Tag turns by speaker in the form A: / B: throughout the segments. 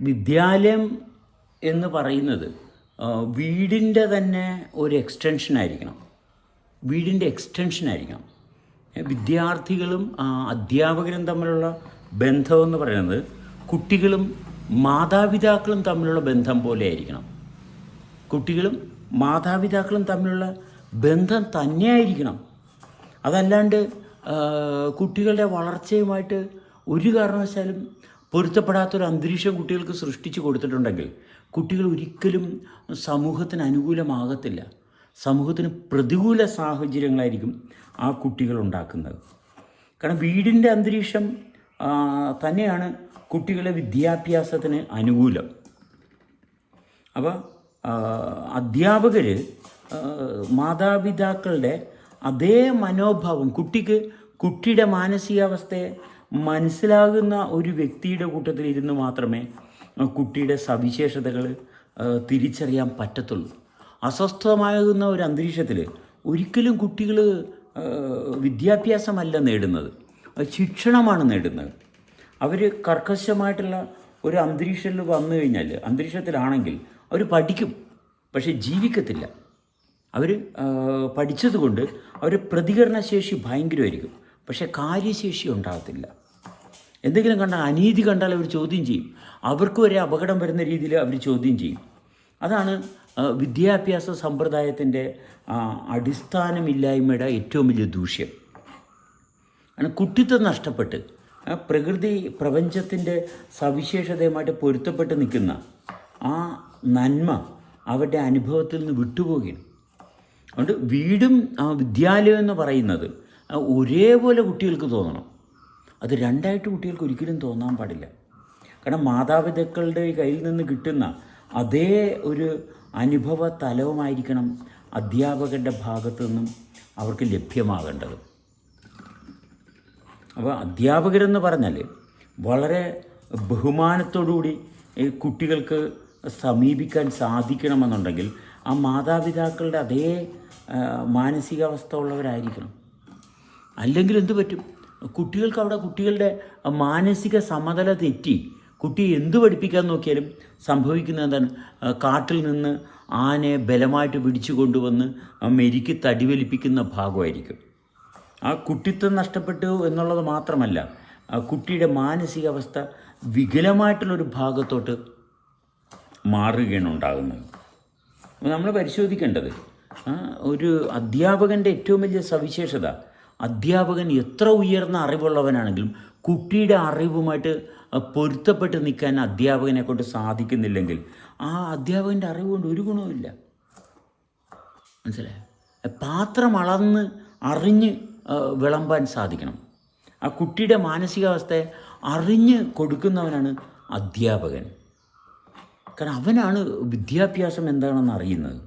A: വിദ്യാലയം എന്ന് പറയുന്നത് വീടിന്റെ തന്നെ ഒരു എക്സ്റ്റൻഷൻ ആയിരിക്കണം. വീടിന്റെ എക്സ്റ്റൻഷൻ ആയിരിക്കണം. വിദ്യാർത്ഥികളും അധ്യാപകരും തമ്മിലുള്ള ബന്ധം എന്ന് പറയുന്നത് കുട്ടികളും മാതാപിതാക്കളും തമ്മിലുള്ള ബന്ധം പോലെ ആയിരിക്കണം. കുട്ടികളും മാതാപിതാക്കളും തമ്മിലുള്ള ബന്ധം തന്നെയായിരിക്കണം അതല്ലാണ്ട് കുട്ടികളുടെ വളർച്ചയുമായിട്ട് ഒരു കാരണവശാലും പൊരുത്തപ്പെടാത്തൊരു അന്തരീക്ഷം കുട്ടികൾക്ക് സൃഷ്ടിച്ചു കൊടുത്തിട്ടുണ്ടെങ്കിൽ കുട്ടികൾ ഒരിക്കലും സമൂഹത്തിന് അനുകൂലമാകത്തില്ല. സമൂഹത്തിന് പ്രതികൂല സാഹചര്യങ്ങളായിരിക്കും ആ കുട്ടികൾ ഉണ്ടാക്കുന്നത്. കാരണം വീടിന്റെ അന്തരീക്ഷം തന്നെയാണ് കുട്ടികളെ വിദ്യാഭ്യാസത്തിന് അനുകൂലം. അപ്പോൾ അധ്യാപകർ മാതാപിതാക്കളുടെ അതേ മനോഭാവം കുട്ടിക്ക് കുട്ടിയുടെ മാനസികാവസ്ഥയെ മനസ്സിലാകുന്ന ഒരു വ്യക്തിയുടെ കൂട്ടത്തിൽ ഇരുന്ന് മാത്രമേ കുട്ടിയുടെ സവിശേഷതകൾ തിരിച്ചറിയാൻ പറ്റത്തുള്ളൂ. അസ്വസ്ഥമാകുന്ന ഒരു അന്തരീക്ഷത്തിൽ ഒരിക്കലും കുട്ടികൾ വിദ്യാഭ്യാസമല്ല നേടുന്നത്. ശിക്ഷണമാണ് നേടുന്നത്. അവർ കർക്കശമായിട്ടുള്ള ഒരു അന്തരീക്ഷത്തിൽ വന്നു കഴിഞ്ഞാൽ അന്തരീക്ഷത്തിലാണെങ്കിൽ അവർ പഠിക്കും പക്ഷേ ജീവിക്കത്തില്ല. അവർ പഠിച്ചതുകൊണ്ട് അവർ പ്രതികരണശേഷി ഭയങ്കരമായിരിക്കും. പക്ഷേ കാര്യശേഷി ഉണ്ടാകത്തില്ല. എന്തെങ്കിലും കണ്ടാൽ അനീതി കണ്ടാൽ അവർ ചോദ്യം ചെയ്യും. അവർക്ക് വരെ അപകടം വരുന്ന രീതിയിൽ അവർ ചോദ്യം ചെയ്യും. അതാണ് വിദ്യാഭ്യാസ സമ്പ്രദായത്തിന്റെ അടിസ്ഥാനമില്ലായ്മയുടെ ഏറ്റവും വലിയ ദൂഷ്യം. ആണ് കുട്ടിത്വം നഷ്ടപ്പെട്ട് പ്രകൃതി പ്രപഞ്ചത്തിന്റെ സവിശേഷതയുമായിട്ട് പൊരുത്തപ്പെട്ട് നിൽക്കുന്ന ആ നന്മ അവരുടെ അനുഭവത്തിൽ നിന്ന് വിട്ടുപോവുകയാണ്. അതുകൊണ്ട് വീടും വിദ്യാലയം എന്ന് പറയുന്നത് ഒരേപോലെ കുട്ടികൾക്ക് തോന്നണം. അത് രണ്ടായിട്ട് കുട്ടികൾക്ക് ഒരിക്കലും തോന്നാൻ പാടില്ല. കാരണം മാതാപിതാക്കളുടെ കയ്യിൽ നിന്ന് കിട്ടുന്ന അതേ ഒരു അനുഭവ തലവുമായിരിക്കണം അധ്യാപകരുടെ ഭാഗത്തു നിന്നും അവർക്ക് ലഭ്യമാകേണ്ടത്. അപ്പോൾ അധ്യാപകരെന്ന് പറഞ്ഞാൽ വളരെ ബഹുമാനത്തോടുകൂടി കുട്ടികൾക്ക് സമീപിക്കാൻ സാധിക്കണമെന്നുണ്ടെങ്കിൽ ആ മാതാപിതാക്കളുടെ അതേ മാനസികാവസ്ഥ ഉള്ളവരായിരിക്കണം. അല്ലെങ്കിൽ എന്തു പറ്റും? കുട്ടികൾക്ക് അവിടെ കുട്ടികളുടെ മാനസിക സമതല തെറ്റി കുട്ടിയെ എന്ത് പഠിപ്പിക്കാൻ നോക്കിയാലും സംഭവിക്കുന്ന എന്താണ്? കാട്ടിൽ നിന്ന് ആനയെ ബലമായിട്ട് പിടിച്ചു കൊണ്ടുവന്ന് മെരിക്ക് തടിവലിപ്പിക്കുന്ന ഭാഗമായിരിക്കും. ആ കുട്ടിത്വം നഷ്ടപ്പെട്ടു എന്നുള്ളത് മാത്രമല്ല ആ കുട്ടിയുടെ മാനസികാവസ്ഥ വികലമായിട്ടുള്ളൊരു ഭാഗത്തോട്ട് മാറുകയാണ് ഉണ്ടാകുന്നത്. നമ്മൾ പരിശോധിക്കേണ്ടത് ഒരു അധ്യാപകന്റെ ഏറ്റവും വലിയ സവിശേഷത അധ്യാപകൻ എത്ര ഉയർന്ന അറിവുള്ളവനാണെങ്കിലും കുട്ടിയുടെ അറിവുമായിട്ട് പൊരുത്തപ്പെട്ട് നിൽക്കാൻ അധ്യാപകനെ കൊണ്ട് സാധിക്കുന്നില്ലെങ്കിൽ ആ അധ്യാപകന്റെ അറിവ് കൊണ്ട് ഒരു ഗുണവുമില്ല മനസ്സിലായോ? പാത്രം അളന്ന് അറിഞ്ഞ് വിളമ്പാൻ സാധിക്കണം. ആ കുട്ടിയുടെ മാനസികാവസ്ഥയെ അറിഞ്ഞ് കൊടുക്കുന്നവനാണ് അധ്യാപകൻ. കാരണം അവനാണ് വിദ്യാഭ്യാസം എന്താണെന്ന് അറിയുന്നത്.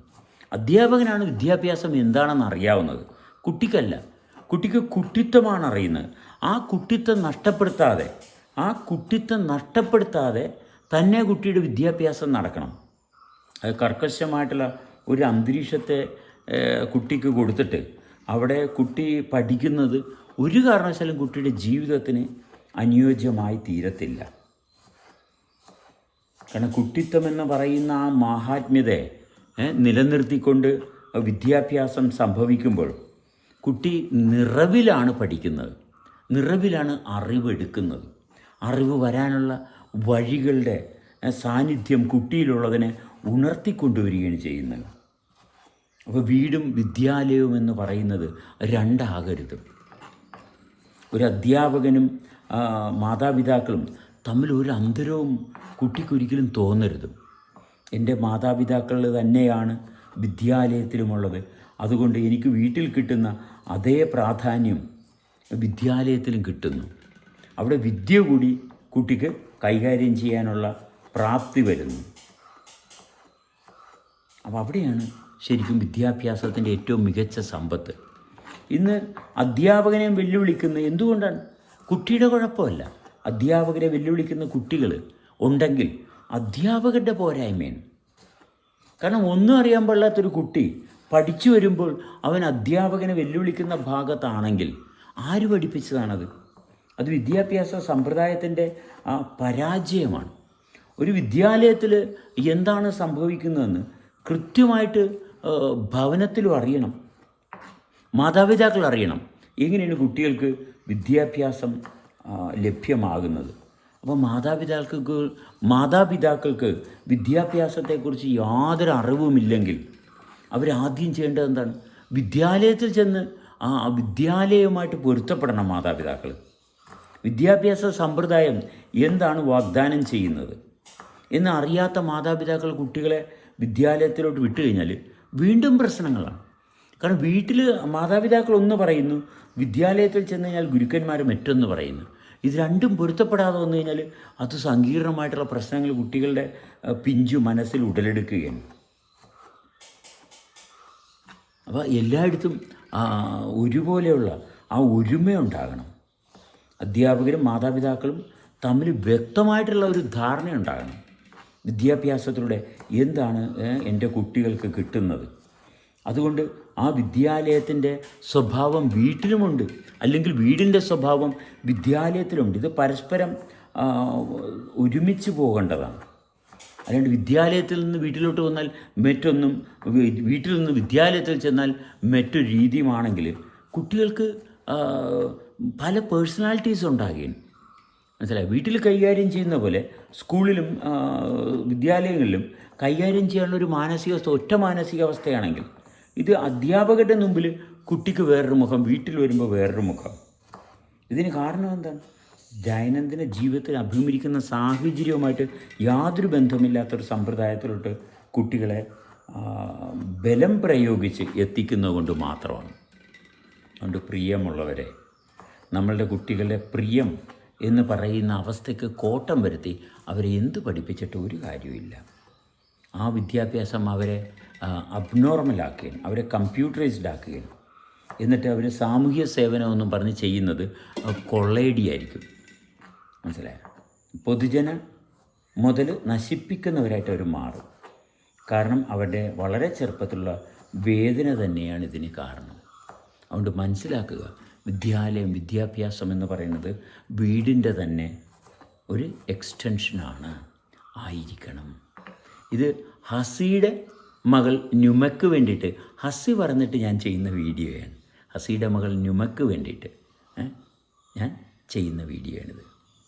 A: അധ്യാപകനാണ് വിദ്യാഭ്യാസം എന്താണെന്ന് അറിയാവുന്നത്. കുട്ടിക്കല്ല. കുട്ടിക്ക് കുട്ടിത്വമാണ് അറിയുന്നത് ആ കുട്ടിത്വം നഷ്ടപ്പെടുത്താതെ ആ കുട്ടിത്വം നഷ്ടപ്പെടുത്താതെ തന്നെ കുട്ടിയുടെ വിദ്യാഭ്യാസം നടക്കണം. അത് കർക്കശമായിട്ടുള്ള ഒരു അന്തരീക്ഷത്തെ കുട്ടിക്ക് കൊടുത്തിട്ട് അവിടെ കുട്ടി പഠിക്കുന്നത് ഒരു കാരണവശാലും കുട്ടിയുടെ ജീവിതത്തിന് അനുയോജ്യമായി തീരത്തില്ല. കാരണം കുട്ടിത്വം എന്ന് പറയുന്ന ആ മാഹാത്മ്യതയെ നിലനിർത്തിക്കൊണ്ട് വിദ്യാഭ്യാസം സംഭവിക്കുമ്പോൾ കുട്ടി നിറവിലാണ് പഠിക്കുന്നത്. നിറവിലാണ് അറിവെടുക്കുന്നത്. അറിവ് വരാനുള്ള വഴികളുടെ സാന്നിധ്യം കുട്ടിയിലുള്ളതിനെ ഉണർത്തിക്കൊണ്ടുവരികയാണ് ചെയ്യുന്നത്. അപ്പോൾ വീടും വിദ്യാലയവും എന്ന് പറയുന്നത് രണ്ടാകരുത്. ഒരു അധ്യാപകനും മാതാപിതാക്കളും തമ്മിൽ ഒരു അന്തരവും കുട്ടിക്കൊരിക്കലും തോന്നരുത്. എന്റെ മാതാപിതാക്കൾ തന്നെയാണ് വിദ്യാലയത്തിലുമുള്ളത്. അതുകൊണ്ട് എനിക്ക് വീട്ടിൽ കിട്ടുന്ന അതേ പ്രാധാന്യം വിദ്യാലയത്തിലും കിട്ടുന്നു. അവിടെ വിദ്യ കൂടി കുട്ടിക്ക് കൈകാര്യം ചെയ്യാനുള്ള പ്രാപ്തി വരുന്നു. അപ്പോൾ അവിടെയാണ് ശരിക്കും വിദ്യാഭ്യാസത്തിന്റെ ഏറ്റവും മികച്ച സമ്പത്ത്. ഇന്ന് അധ്യാപകനെ വെല്ലുവിളിക്കുന്ന എന്തുകൊണ്ടാണ്? കുട്ടിയുടെ കുഴപ്പമല്ല. അധ്യാപകരെ വെല്ലുവിളിക്കുന്ന കുട്ടികൾ ഉണ്ടെങ്കിൽ അധ്യാപകരുടെ പോരായ്മയാണ്. കാരണം ഒന്നും അറിയാൻ പാടില്ലാത്തൊരു കുട്ടി പഠിച്ചു വരുമ്പോൾ അവൻ അധ്യാപകനെ വെല്ലുവിളിക്കുന്ന ഭാഗത്താണെങ്കിൽ ആര് പഠിപ്പിച്ചതാണത്? അത് വിദ്യാഭ്യാസ സമ്പ്രദായത്തിന്റെ ആ, പരാജയമാണ്. ഒരു വിദ്യാലയത്തിൽ എന്താണ് സംഭവിക്കുന്നതെന്ന് കൃത്യമായിട്ട് ഭവനത്തിലും അറിയണം. മാതാപിതാക്കൾ അറിയണം. എങ്ങനെയാണ് കുട്ടികൾക്ക് വിദ്യാഭ്യാസം ലഭ്യമാകുന്നത്? അപ്പോൾ മാതാപിതാക്കൾക്ക് മാതാപിതാക്കൾക്ക് വിദ്യാഭ്യാസത്തെക്കുറിച്ച് യാതൊരു അറിവുമില്ലെങ്കിൽ അവരാദ്യം ചെയ്യേണ്ടത് എന്താണ്? വിദ്യാലയത്തിൽ ചെന്ന് ആ വിദ്യാലയവുമായിട്ട് പൊരുത്തപ്പെടണം മാതാപിതാക്കൾ വിദ്യാഭ്യാസ സമ്പ്രദായം എന്താണ് വാഗ്ദാനം ചെയ്യുന്നത്? എന്ന് അറിയാത്ത മാതാപിതാക്കൾ കുട്ടികളെ വിദ്യാലയത്തിലോട്ട് വിട്ടു കഴിഞ്ഞാൽ വീണ്ടും പ്രശ്നങ്ങളാണ്. കാരണം വീട്ടിൽ മാതാപിതാക്കൾ ഒന്ന് പറയുന്നു വിദ്യാലയത്തിൽ ചെന്ന് കഴിഞ്ഞാൽ ഗുരുക്കന്മാർ മറ്റൊന്ന് പറയുന്നു. ഇത് രണ്ടും പൊരുത്തപ്പെടാതെ വന്നു കഴിഞ്ഞാൽ അത് സങ്കീർണമായിട്ടുള്ള പ്രശ്നങ്ങൾ കുട്ടികളുടെ പിഞ്ചു മനസ്സിൽ ഉടലെടുക്കുകയാണ്. അപ്പോൾ എല്ലായിടത്തും ഒരുപോലെയുള്ള ആ ഒരുമയുണ്ടാകണം അധ്യാപകരും മാതാപിതാക്കളും തമ്മിൽ വ്യക്തമായിട്ടുള്ള ഒരു ധാരണ ഉണ്ടാകണം. വിദ്യാഭ്യാസത്തിലൂടെ എന്താണ് എന്റെ കുട്ടികൾക്ക് കിട്ടുന്നത്? അതുകൊണ്ട് ആ വിദ്യാലയത്തിന്റെ സ്വഭാവം വീട്ടിലുമുണ്ട്. അല്ലെങ്കിൽ വീടിന്റെ സ്വഭാവം വിദ്യാലയത്തിലുണ്ട്. ഇത് പരസ്പരം ഒരുമിച്ച് പോകേണ്ടതാണ്. അല്ലാണ്ട് വിദ്യാലയത്തിൽ നിന്ന് വീട്ടിലോട്ട് വന്നാൽ മറ്റൊന്നും വീട്ടിൽ നിന്ന് വിദ്യാലയത്തിൽ ചെന്നാൽ മറ്റൊരു രീതിയുമാണെങ്കിൽ കുട്ടികൾക്ക് പല പേഴ്സണാലിറ്റീസ് ഉണ്ടാകുകയും മനസ്സിലായി? വീട്ടിൽ കൈകാര്യം ചെയ്യുന്ന പോലെ സ്കൂളിലും വിദ്യാലയങ്ങളിലും കൈകാര്യം ചെയ്യാനുള്ള ഒരു മാനസികാവസ്ഥ ഒറ്റ മാനസികാവസ്ഥയാണെങ്കിൽ ഇത് അധ്യാപകരുടെ മുമ്പിൽ കുട്ടിക്ക് വേറൊരു മുഖം വീട്ടിൽ വരുമ്പോൾ വേറൊരു മുഖം. ഇതിന് കാരണം എന്താണ് ദൈനംദിന ജീവിതത്തിൽ അഭിമുഖിക്കുന്ന സാഹചര്യവുമായിട്ട് യാതൊരു ബന്ധമില്ലാത്തൊരു സമ്പ്രദായത്തിലോട്ട് കുട്ടികളെ ബലം പ്രയോഗിച്ച് എത്തിക്കുന്നതുകൊണ്ട് മാത്രമാണ്. അതുകൊണ്ട് പ്രിയമുള്ളവരെ നമ്മളുടെ കുട്ടികളുടെ പ്രിയം എന്ന് പറയുന്ന അവസ്ഥയ്ക്ക് കോട്ടം വരുത്തി അവരെ എന്ത് പഠിപ്പിച്ചിട്ട് ഒരു കാര്യമില്ല ആ വിദ്യാഭ്യാസം അവരെ അബ്നോർമലാക്കുകയും അവരെ കമ്പ്യൂട്ടറൈസ്ഡ് ആക്കുകയും എന്നിട്ട് അവർ സാമൂഹ്യ സേവനമെന്നും പറഞ്ഞ് ചെയ്യുന്നത് കൊള്ളയടിയായിരിക്കും മനസ്സിലായോ? പൊതുജന മുതൽ നശിപ്പിക്കുന്നവരായിട്ട് അവർ മാറും. കാരണം അവരുടെ വളരെ ചെറുപ്പത്തിലുള്ള വേദന തന്നെയാണ് ഇതിന് കാരണം. അതുകൊണ്ട് മനസ്സിലാക്കുക വിദ്യാലയം വിദ്യാഭ്യാസം എന്ന് പറയുന്നത് വീടിന്റെ തന്നെ ഒരു എക്സ്റ്റൻഷനാണ് ആയിരിക്കണം. ഇത് ഹസിയുടെ മകൾ ന്യുമക്ക് വേണ്ടിയിട്ട് ഹസി പറഞ്ഞിട്ട് ഞാൻ ചെയ്യുന്ന വീഡിയോയാണ്. ഹസിയുടെ മകൾ ന്യുമക്ക് വേണ്ടിയിട്ട് ഞാൻ ചെയ്യുന്ന വീഡിയോയാണിത്.